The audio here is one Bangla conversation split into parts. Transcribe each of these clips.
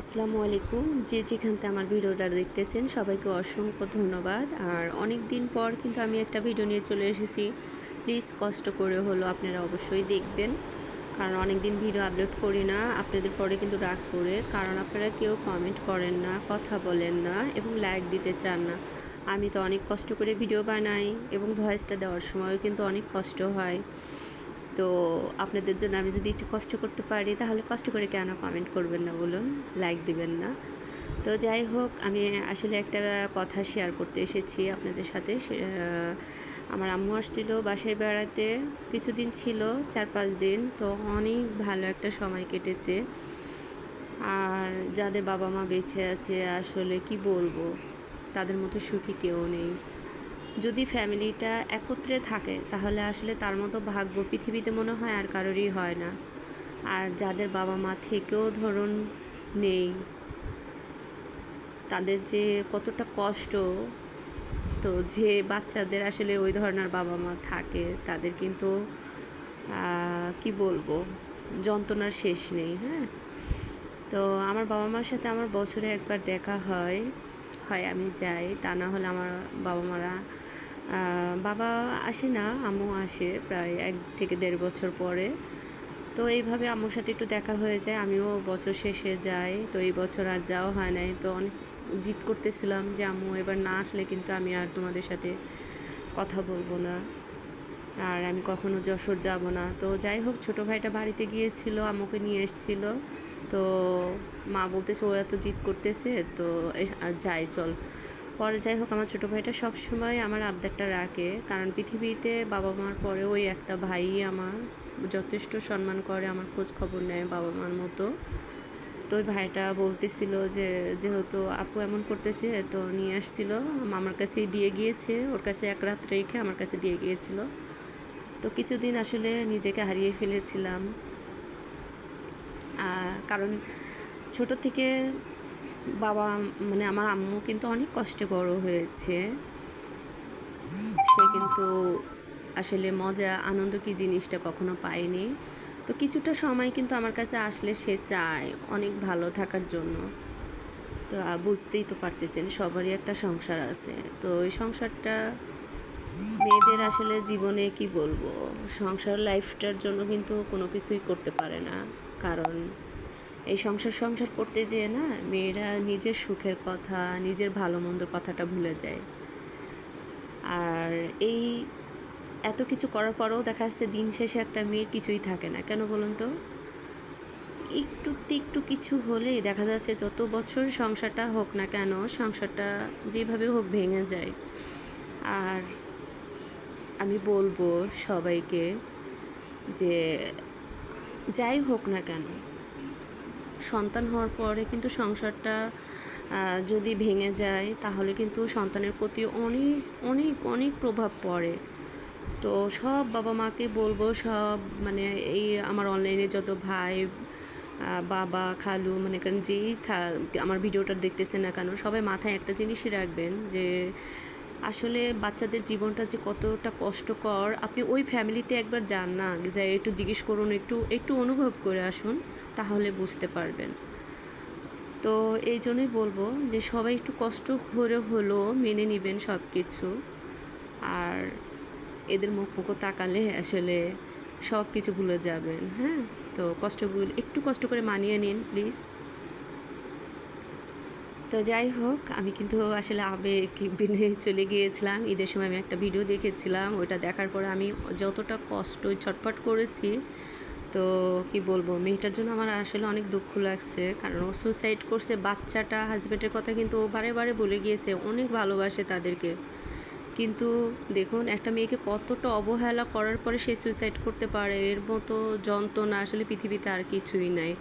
আসসালামু আলাইকুম। যে যেখানতে আমার ভিডিওটা দেখতেছেন, সবাইকে অসংখ্য ধন্যবাদ। আর অনেক দিন পর কিন্তু আমি একটা ভিডিও নিয়ে চলে এসেছি। প্লিজ কষ্ট করে হলো আপনারা অবশ্যই দেখবেন। কারণ অনেক দিন ভিডিও আপলোড করি না, আপনাদের পরে কিন্তু রাগ করে। কারণ আপনারা কেউ কমেন্ট করেন না, কথা বলেন না এবং লাইক দিতে চান না। আমি তো অনেক কষ্ট করে ভিডিও বানাই এবং ভয়েসটা দেওয়ার সময়ও কিন্তু অনেক কষ্ট হয়। তো আপনাদের জন্য আমি যদি একটু কষ্ট করতে পারি, তাহলে কষ্ট করে কেন কমেন্ট করবেন না বলুন? লাইক দিবেন না। তো যাই হোক, আমি আসলে একটা কথা শেয়ার করতে এসেছি আপনাদের সাথে। আমার আম্মু আসছিল বাসায় বেড়াতে, কিছুদিন ছিল চার পাঁচ দিন, তো অনেক ভালো একটা সময় কেটেছে। আর যাদের বাবা মা বেঁচে আছে, আসলে কি বলব? তাদের মতো সুখী কেউ নেই। যদি ফ্যামিলিটা একত্রে থাকে, তাহলে আসলে তার মতো ভাগ্য পৃথিবীতে মনে হয় আর কারোরই হয় না। আর যাদের বাবা মা থেকেও ধরুন নেই, তাদের যে কতটা কষ্ট, তো যে বাচ্চাদের আসলে ওই ধরনের বাবা মা থাকে, তাদের কিন্তু কি বলব, যন্ত্রণার শেষ নেই হ্যাঁ? তো আমার বাবা মার সাথে আমার বছরে একবার দেখা হয়। হয় আমি যাই, তা না হলে আমার বাবা মারা বাবা আসে না, আম্মু আসে প্রায় এক থেকে দেড় বছর পরে। তো এইভাবে আম্মুর সাথে একটু দেখা হয়ে যায়, আমিও বছর শেষে যাই, তো এই বছর আর যাওয়া হয় নাই। তো অনেক জিদ করতেছিলাম যে, আম্মু এবার না আসলে কিন্তু আমি আর তোমাদের সাথে কথা বলব না। আর আমি কখনো যশোর যাব না। তো যাই হোক, ছোটো ভাইটা বাড়িতে গিয়েছিল, আম্মুকে নিয়ে এসেছিল। তো মা বলতেছে ও এত জিদ করতেছে, তো যাই, চল। পরে যাই হোক, আমার ছোটো ভাইটা সব সময় আমার আবদারটা রাখে, কারণ পৃথিবীতে বাবা মার পরে ওই একটা ভাই আমার যথেষ্ট সম্মান করে, আমার খোঁজ খবর নেয় বাবা মার মতো। তো ওই ভাইটা বলতেছিল যে, যেহেতু আপু এমন করতেছে, তো নিয়ে আসছিল আমার কাছেই দিয়ে গিয়েছে, ওর কাছে এক রাত রেখে আমার কাছে দিয়ে গিয়েছিল। তো কিছুদিন আসলে নিজেকে হারিয়ে ফেলেছিলাম। কারণ ছোট থেকে বাবা মানে আমার আম্মু কিন্তু অনেক কষ্টে বড় হয়েছে। সে কিন্তু আসলে মজা, আনন্দ কি জিনিসটা কখনো পায়নি। তো কিছুটা সময় কিন্তু আমার কাছে আসলে সে চায় অনেক ভালো থাকার জন্য। তো বুঝতেই তো পারতেছেন, সবারই একটা সংসার আছে। তো ওই সংসারটা মেয়েদের আসলে জীবনে কি বলব? সংসার লাইফটার জন্য কিন্তু কোনো কিছুই করতে পারে না। কারণ এই সংসার সংসার করতে যেয়ে না মেয়েরা নিজের সুখের কথা, নিজের ভালো মন্দর কথাটা ভুলে যায়। আর এই এত কিছু করার পরেও দেখা যাচ্ছে দিন শেষে একটা মেয়ের কিছুই থাকে না। কেন বলুন তো? একটু একটু কিছু হলেই দেখা যাচ্ছে যত বছর সংসারটা হোক না কেন সংসারটা যেভাবে হোক ভেঙে যায়। আর আমি বলব সবাইকে যে যাই হোক না কেন, সন্তান হওয়ার পরে কিন্তু সংসারটা যদি ভেঙে যায়, তাহলে কিন্তু সন্তানের প্রতি অনেক অনেক অনেক প্রভাব পড়ে। তো সব বাবা মাকে বলব, সব মানে এই আমার অনলাইনে যত ভাই বাবা, খালু মানে কারণ যেই আমার ভিডিওটা দেখতেছে না কেন, সবাই মাথায় একটা জিনিসই রাখবেন যে আসলে বাচ্চাদের জীবনটা যে কতটা কষ্টকর, আপনি ওই ফ্যামিলিতে একবার যান না, যে একটু জিজ্ঞেস করুন, একটু একটু অনুভব করে আসুন, তাহলে বুঝতে পারবেন। তো এই জন্যই বলব যে সবাই একটু কষ্ট করে হলো মেনে নেবেন সব কিছু আর এদের মুখ মুখো তাকালে আসলে সব কিছু ভুলে যাবেন হ্যাঁ? তো কষ্টগুলো একটু কষ্ট করে মানিয়ে নিন, প্লিজ। তো যাই হোক, আমি কিন্তু আসলে আবেগ চলে গিয়েছিলাম। ঈদের সময় আমি একটা ভিডিও দেখেছিলাম ওটা দেখার পরে আমি যতটা কষ্ট ছটফট করেছি, তো কি বলব, মেয়েটার জন্য আমার আসলে অনেক দুঃখ লাগছে। কারণ ও সুসাইড করছে, বাচ্চাটা হাজব্যান্ডের কথা কিন্তু ও বারে বারে বলে গিয়েছে, অনেক ভালোবাসে তাদেরকে। কিন্তু দেখুন, একটা মেয়েকে কতটা অবহেলা করার পরে সে সুইসাইড করতে পারে? এর মতো যন্ত্রণা আসলে পৃথিবীতে আর কিছুই নাই।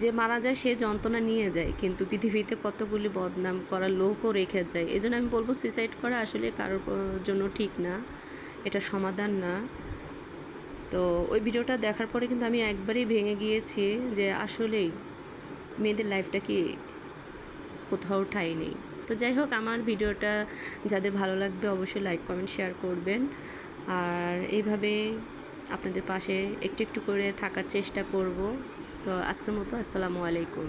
যে মারা যায়, সে যন্ত্রণা নিয়ে যায়, কিন্তু পৃথিবীতে কতগুলি বদনাম করার লোকও রেখে যায়। এই জন্য আমি বলব সুইসাইড করা আসলে কারোর জন্য ঠিক না। এটা সমাধান না। তো ওই ভিডিওটা দেখার পরে কিন্তু আমি একবারেই ভেঙে গিয়েছি যে আসলেই মেয়েদের লাইফটা কি কোথাও ঠাঁই নেই। তো যাই হোক, আমার ভিডিওটা যাদের ভালো লাগবে অবশ্যই লাইক কমেন্ট শেয়ার করবেন। আর এইভাবে আপনাদের পাশে একটু একটু করে থাকার চেষ্টা করব। তো আজকের মতো, আসসালামু আলাইকুম।